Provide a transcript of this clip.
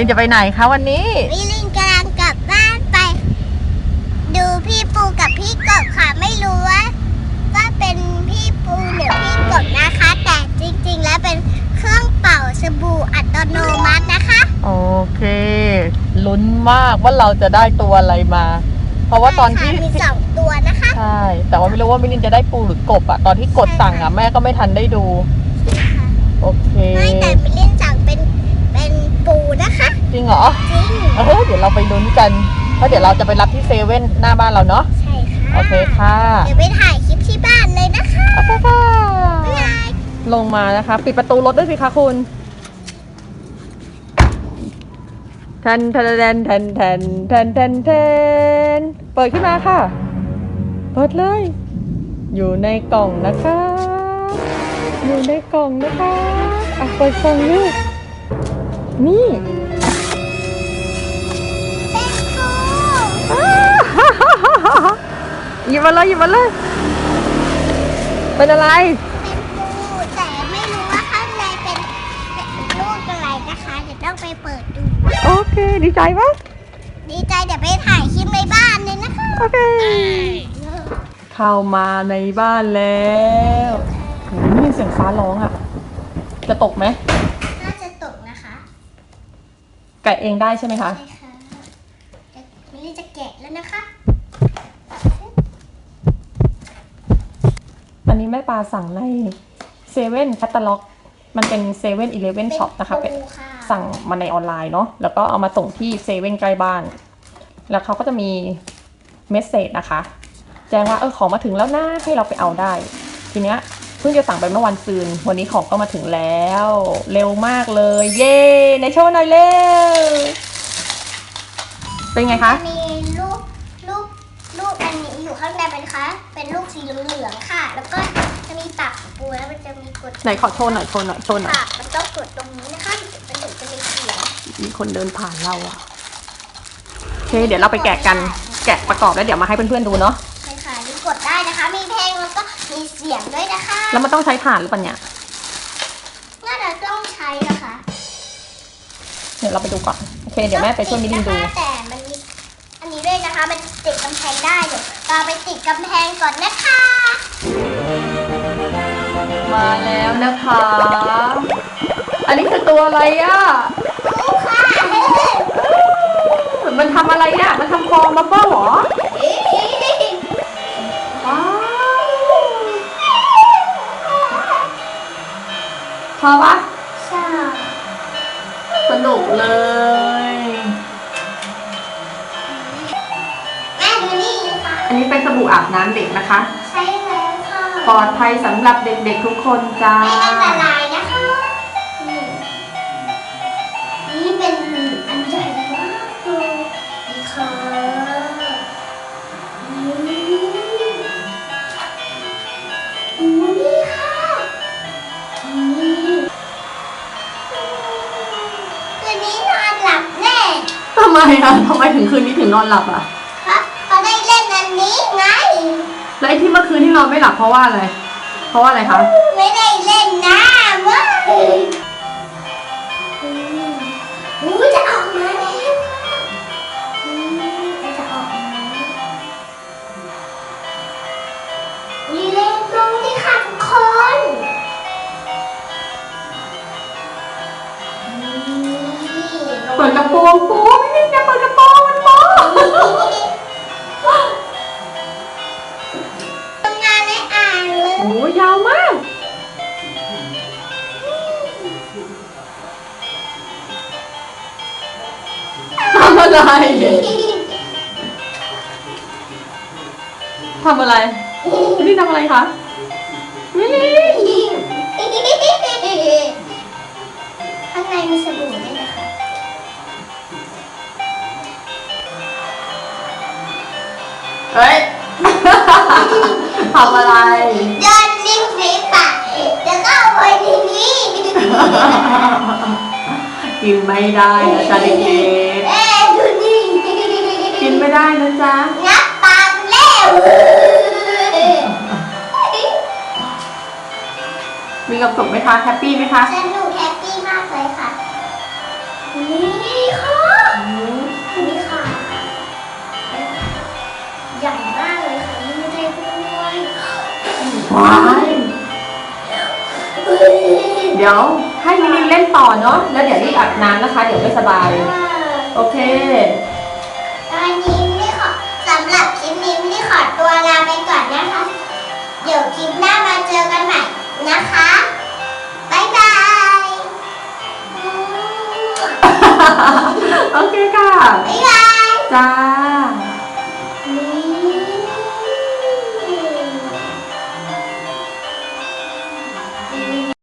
ลินจะไปไหนคะวันนี้ วิลินกำลังกลับบ้านไป ดูพี่ปูกับพี่กบค่ะไม่รู้ว่าว่าเป็นพี่ปูหรือพี่กบนะคะ แต่จริงๆ แล้วเป็นเครื่องเป่าสบู่อัตโนมัตินะคะ โอเคลุ้นมากว่าเราจะได้ตัวอะไรมา เพราะว่าตอนที่ใช่ค่ะมีสองตัวนะคะ ใช่แต่ว่าไม่รู้ว่ามิลินจะได้ปูหรือกบอะตอนที่กดสั่งอะแม่ก็ไม่ทันได้ดูค่ะโอเค ไม่แต่วิลินสั่งเป็นเป็นปูนะคะ จริงเหรอจริง เออเดี๋ยวเราไปลุ้นกันเพราะเดี๋ยวเราจะไปรับที่เซเว่นหน้าบ้านเราเนาะใช่ค่ะ โอเคค่ะเดี๋ยวไปถ่ายคลิปที่บ้านเลยนะคะโอเคค่ะบ๊ายบายลงมานะคะ ปิดประตูรถด้วยสิคะคุณแทนแทนแทนแทนแทนแทนแทนแทนเปิดขึ้นมาค่ะ เปิดเลย อยู่ในกล่องนะคะ อยู่ในกล่องนะคะอะเปิดกล่องลูก นี่เป็นปูหยิบมาเลยหยิบมาเลยเป็นอะไร เป็นปูแต่ไม่รู้ว่าข้างในเป็นเป็นลูกอะไรนะคะเดี๋ยวต้องไปเปิดดู โอเค ดีใจปะดีใจเดี๋ยวไปถ่ายคลิปในบ้านเลยนะคะ โอเค เข้ามาในบ้านแล้วโหนี่เสียงฟ้าร้องอะ จะตกไหม น่าจะตกนะคะ แกะเองได้ใช่ไหมคะ ใช่ค่ะจะมิลลี่จะแกะแล้วนะคะ อันนี้แม่ปลาสั่งในเซเว่นแคตตาล็อก มันเป็นเซเว่นอีเลฟเว่นช็อปนะคะเป็นปูค่ะสั่งมาในออนไลน์เนาะ แล้วก็เอามาส่งที่เซเว่นใกล้บ้าน แล้วเขาก็จะมีเมสเซจนะคะ แจ้งว่าเออของมาถึงแล้วนะให้เราไปเอาได้ ทีเนี้ย เพิ่งจะสั่งไปเมื่อวันซืน วันนี้ของก็มาถึงแล้ว เร็วมากเลย เย้ในโชว์หน่อยเร็ว เป็นไงคะ มีลูกลูกลูกอันนี้อยู่ข้างในเป็นคะ เป็นลูกสีเหลืองๆค่ะ แล้วก็จะมีปากปูแล้วมันจะมีกดไหนขอโชว์หน่อยโชว์หน่อยโชว์หน่อยปากมันต้องกดตรงนี้นะคะมันถึงจะมีเสียงมีคนเดินผ่านเราอะโอเค เดี๋ยวเราไปแกะกัน แกะประกอบแล้วเดี๋ยวมาให้เพื่อนๆดูเนาะใช่ค่ะนี่กดได้นะคะ มีเพลงแล้วก็ มีเสียงด้วยนะคะ แล้วมันต้องใช้ถ่านหรือเปล่าเนี่ย น่าจะต้องใช้นะคะ เดี๋ยวเราไปดูก่อน โอเค เดี๋ยวแม่ไปช่วยมิลินดูตินะคะแต่มันมีอันนี้ด้วยนะคะ มันติดกำแพงได้เดี๋ยวเราไปติดกำแพงก่อนนะคะ มาแล้วนะคะ อันนี้คือตัวอะไรอะปูค่ะ มันทำอะไรอะมันทำฟองบับเบิ้ลเหรอว้ ชอบปะใช่สนุกเลย แม่ดูนี่ค่ะ อันนี้เป็นสบู่อาบน้ำเด็กนะคะ ใช้แล้วค่ะปลอดภัยสำหรับเด็กๆทุกคนจ้า ไม่อันตรายนะคะนี่ ไมอะทำไมถึงคืนนี้ถึงนอนหลับอะครับเขาได้เล่นอันนี้ไง แล้วไอ้ที่เมื่อคืนที่นอนไม่หลับเพราะว่าอะไร เพราะว่าอะไรคะ ไม่ได้เล่นน้ำเว้ยอู้จะออกมาแล้วอืมจะออกมามีเล่นตรงนี้ค่ะทุกคนนี่เปิดกระโปรงปูไอะไรทำอะไรนี่ทำอะไรคะนี่ข้างในมีสบู่ด้วยนะคะเฮ้ยทำอะไรโยนลิ้นฝีปากแล้วก็เอาไว้ในนี้กินไม่ได้นะจ๊ะเด็กเควสุขไหมคะแฮปปี้ไหมคะฉันุกแฮปปี้มากเลยค่ะนี่ค่ะนี่ค่ะใหญ่มากเลยค่ะนี่ไม่ได้พูดด้วยว้ายเดี๋ยวให้มิลิเล่นต่อเนาะแล้วเดี๋ยวรีบอาบน้ำนะคะ เดี๋ยวไม่สบาย โอเค โอเคค่ะ บ๊ายบาย จ้า